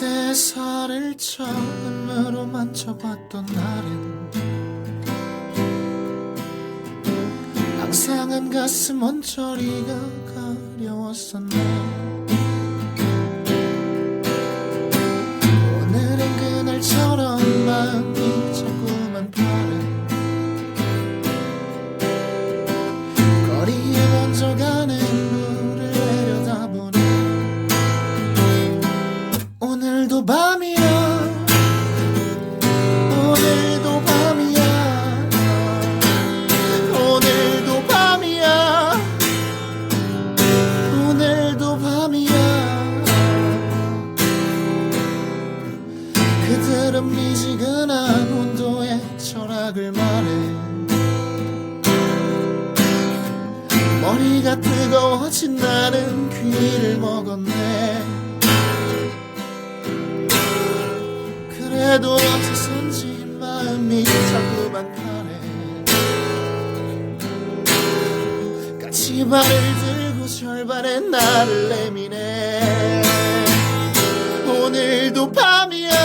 그대의 살을 처음으로 만져봤던 날은 항상은 가슴 언저리가 가려웠었네 철학을 말해 머리가 뜨거워진 나는 귀를 먹었네. 그래도 어째선지 마음이 자꾸만 타네 까치발을 들고 절반의 나를 내미네. 오늘도 밤이야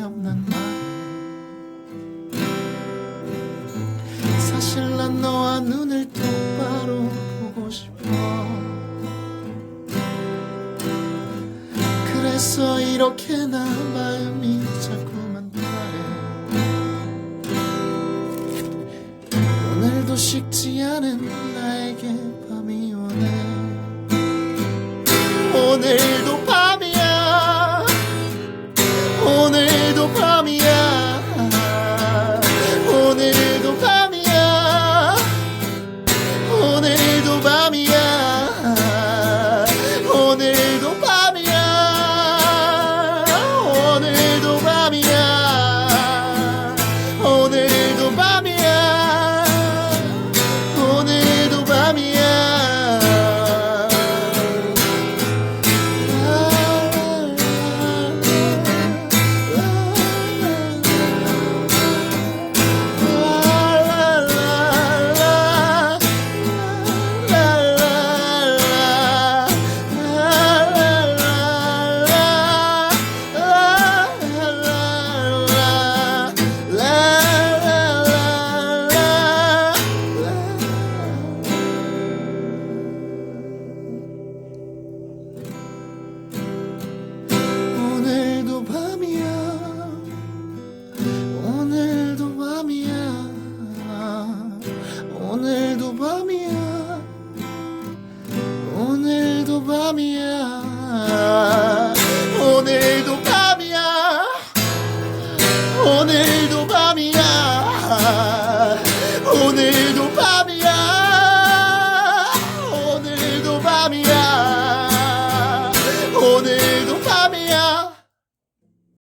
난 말해 사실 난 너와 눈을 똑바로 보고 싶어. 그래서 이렇게 나 마음이 자꾸만 바래 오늘도 식지 않은 나에게 밤이 오네. 오늘도